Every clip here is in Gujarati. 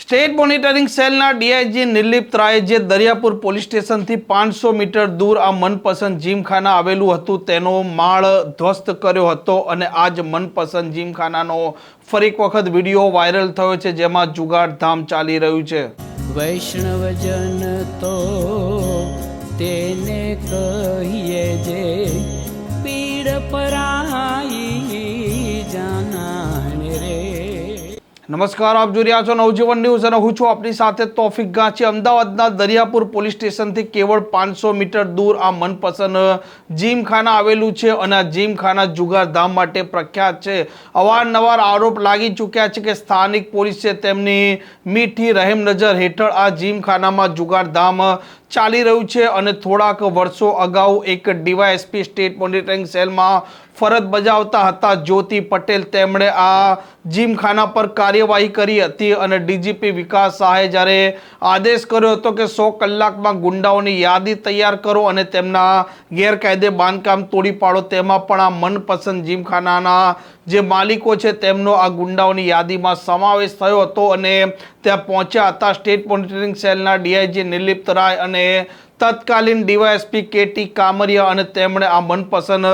સ્ટેટ મોનિટરિંગ સેલના ડીઆઈજી નિર્લિપ્ત રાયે જે દરિયાપુર પોલીસ સ્ટેશનથી પાંચસો મીટર દૂર આ મનપસંદ જીમખાના આવેલું હતું, તેનો માળ ધ્વસ્ત કર્યો હતો અને આ જ મનપસંદ જીમખાનાનો ફરી એક વખત વીડિયો વાયરલ થયો છે, જેમાં જુગાડ ધામ ચાલી રહ્યું છે. વૈષ્ણવજન તો તેને કહીએ જે પીડ પરાઈ નમસ્કાર, આપ જોઈ રહ્યા છો નવજીવન ન્યૂઝ અને હું છું આપની સાથે તોફિક ગાંચી. અમદાવાદના દરિયાપુર પોલીસ સ્ટેશનથી કેવળ પાંચસો મીટર દૂર આ મનપસંદ જીમખાના આવેલું છે અને આ જીમખાના જુગારધામ માટે પ્રખ્યાત છે. અવારનવાર આરોપ લાગી ચૂક્યા છે કે સ્થાનિક પોલીસ તેમની મીઠી રહેમ નજર હેઠળ આ જીમખાનામાં જુગારધામ ચાલી રહ્યું છે અને થોડાક વર્ષો અગાઉ એક ડીવાયએસપી સ્ટેટ મોનિટરિંગ સેલમાં ફરજ બજાવતા હતા. જ્યોતિ પટેલ તેમણે આ જીમખાના પર કાર્યવાહી કરી હતી અને ડીજીપી વિકાસ શાહે જ્યારે આદેશ કર્યો હતો કે સો કલાકમાં ગુંડાઓની યાદી તૈયાર કરો અને તેમના ગેરકાયદે બાંધકામ તોડી પાડો, તેમાં પણ આ મનપસંદ જીમખાનાના જે માલિકો છે તેમનો આ ગુંડાઓની યાદીમાં સમાવેશ થયો હતો અને ત્યાં પહોંચ્યા હતા. સ્ટેટ મોનિટરિંગ સેલના ડીઆઈજી નિર્લિપ્ત રાય અને તત્કાલીન ડીવાયએસપી કેટી કામરિયા અને તેમણે આ મનપસંદ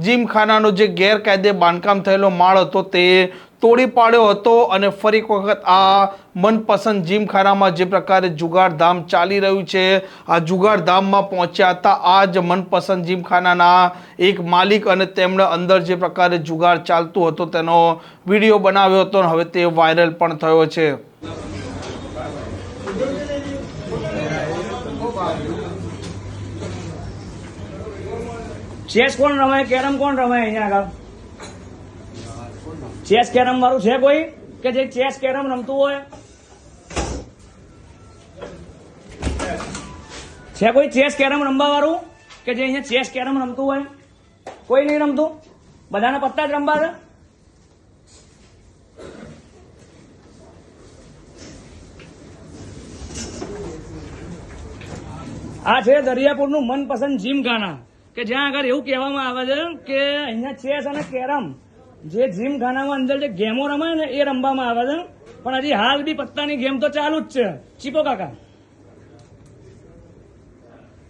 જીમખાનાનો જે ગેરકાયદે બાંધકામ થયેલો માળ હતો તે તોડી પાડ્યો હતો અને ફરી એક વખત આ મનપસંદ જીમખાનામાં જે પ્રકારે જુગારધામ ચાલી રહ્યું છે, આ જુગારધામમાં પહોંચ્યા હતા. આ જ મનપસંદ જીમખાનાના એક માલિક અને તેમણે અંદર જે પ્રકારે જુગાર ચાલતું હતો તેનો વીડિયો બનાવ્યો હતો અને હવે તે વાયરલ પણ થયો છે. ચેસ કોણ રમાય? કેરમ કોણ રમાય અહીંયા આગળ? ચેસ કેરમ વાળું છે કોઈ? કે જે ચેસ કેરમ રમતું હોય? છે કોઈ ચેસ કેરમ રમવા વાળું? કે જે અહીંયા ચેસ કેરમ રમતું હોય? કોઈ નહીં રમતું? બધાના પત્તા જ રમવા છે? આ છે દરિયાપુરનું મનપસંદ જીમખાના કે જ્યાં આગળ એવું કહેવામાં આવે છે કે અહીંયા ચેસ અને કેરમ જે જીમખાનામાં અંદર જે ગેમો રમાય ને એ રમવામાં આવે છે. પણ હજી હાલ બી પત્તાની ગેમ તો ચાલુ જ છે. ચીપો કાકા.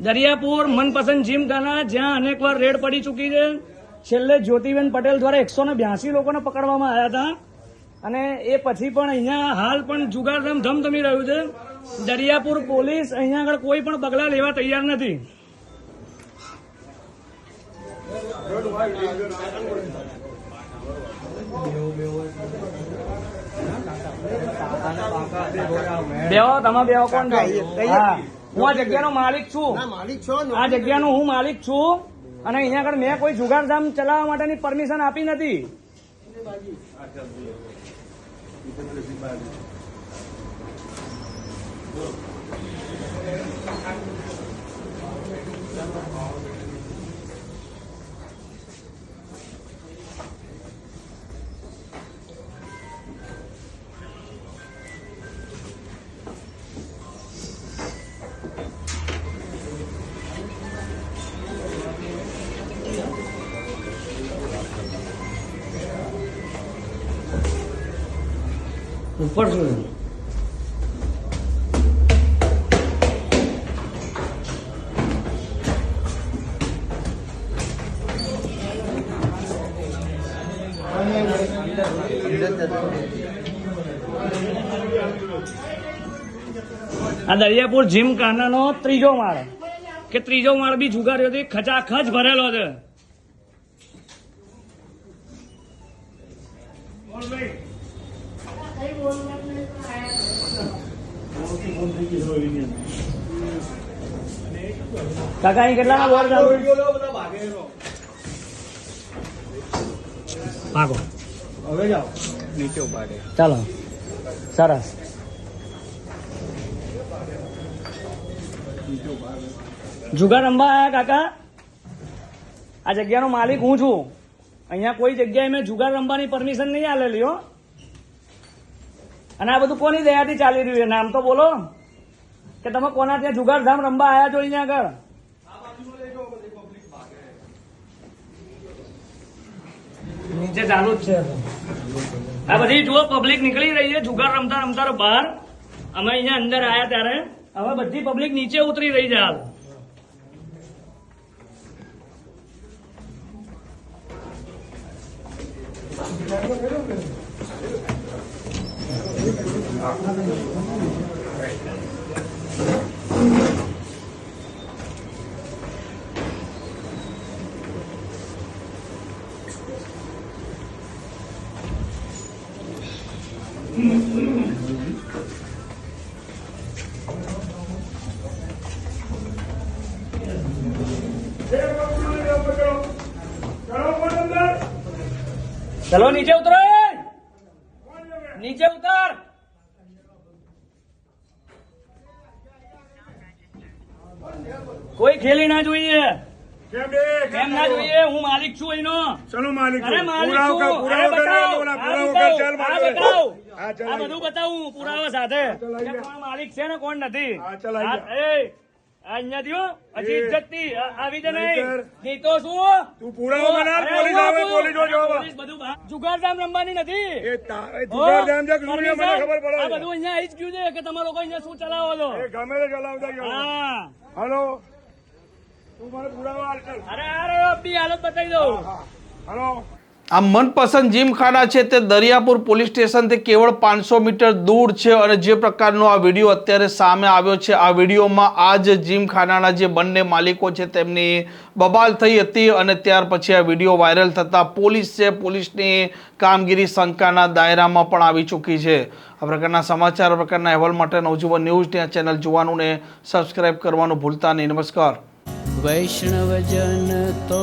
દરિયાપુર મનપસંદ જીમખાના જ્યાં અનેક વાર રેડ પડી ચૂકી છે. છેલ્લે જ્યોતિબેન પટેલ દ્વારા એકસો ને બ્યાસી લોકોને પકડવામાં આવ્યા હતા. અને એ પછી પણ અહીંયા હાલ પણ જુગારધામ ધમધમી રહ્યું છે. દરિયાપુર પોલીસ અહીંયા આગળ કોઈ પણ પગલાં લેવા તૈયાર નથી. બેહો તમે બેહો કોણ હા. આ જગ્યાનો માલિક છું. માલિક છો ને? આ જગ્યાનો હું માલિક છું. અને અહીંયા આગળ મેં કોઈ જુગારધામ ચલાવવા માટેની પરમિશન આપી નથી. ઉપર શું આ દરિયાપુર જીમ ખાનાનો ત્રીજો માળ. કે ત્રીજો માળ બી જુગાર્યો ખચાખચ ભરેલો છે. કાકા, અહીં કેટલાના બોર્ડ ચાલુ ભાગો. હવે જાઓ ચાલો. સરસ. જુગાર રમવા આયા કાકા. આ જગ્યાનો માલિક હું છું. અહીંયા કોઈ જગ્યાએ મેં જુગાર રમવાની પરમિશન નહીં આલેલી હો. અને આ બધું કોની દયાથી ચાલી રહ્યું છે? નામ તો બોલો. કે તમે કોના ત્યાં જુગારધામ રમવા આયા છો અહીંયા આગળ? નીચે ચાલુ જ છે આ બધી જુઓ પબ્લિક નીકળી રહી છે, જુગાર રમતા રમતા બહાર. અમે અહીંયા અંદર આવ્યા ત્યારે. હવે બધી પબ્લિક નીચે ઉતરી રહી છે હાલ. ચલો નીચે ઉતરો એ! નીચે ઉતર કોઈ ખેલી ના જોઈએ. કેમ ના જોઈએ? હું માલિક છું એનો. ચલો માલિક આ બધું બતાવું પુરાવા સાથે. કોણ માલિક છે ને કોણ નથી? હજી ઇજ્જતથી આવી નહીં. શું તું પુરાવો બનાવ, પોલીસ આવે, પોલીસ જવાબ. પોલીસ બધું જુગારધામ રમવાની નથી. એ તા- એ જુગાર જામ છે કે શું છે, મને ખબર પડે આ બધું અહીંયા આવી જ ગયું છે કે તમે લોકો અહીંયા શું ચલાવો છો? એ ગમે તે ચલાવતા હા. હલો. તું મને પુરાવો અરે હાલત બતાવી દઉં. હલો. આ મનપસંદ જીમખાના છે તે દરિયાપુર પોલીસ સ્ટેશનથી કેવળ પાંચસો મીટર દૂર છે અને જે પ્રકારનો આ વીડિયો અત્યારે સામે આવ્યો છે, આ વિડીયોમાં આ જ જીમખાનાના જે બંને માલિકો છે તેમની બબાલ થઈ હતી અને ત્યાર પછી આ વીડિયો વાયરલ થતાં પોલીસ છે પોલીસની કામગીરી શંકાના દાયરામાં પણ આવી ચૂકી છે. આ પ્રકારના સમાચાર પ્રકારના અહેવાલ માટે નવજીવન ન્યૂઝ ત્યાં ચેનલ જોવાનું ને સબસ્ક્રાઈબ કરવાનું ભૂલતા નહીં. નમસ્કાર. વૈષ્ણવજન તો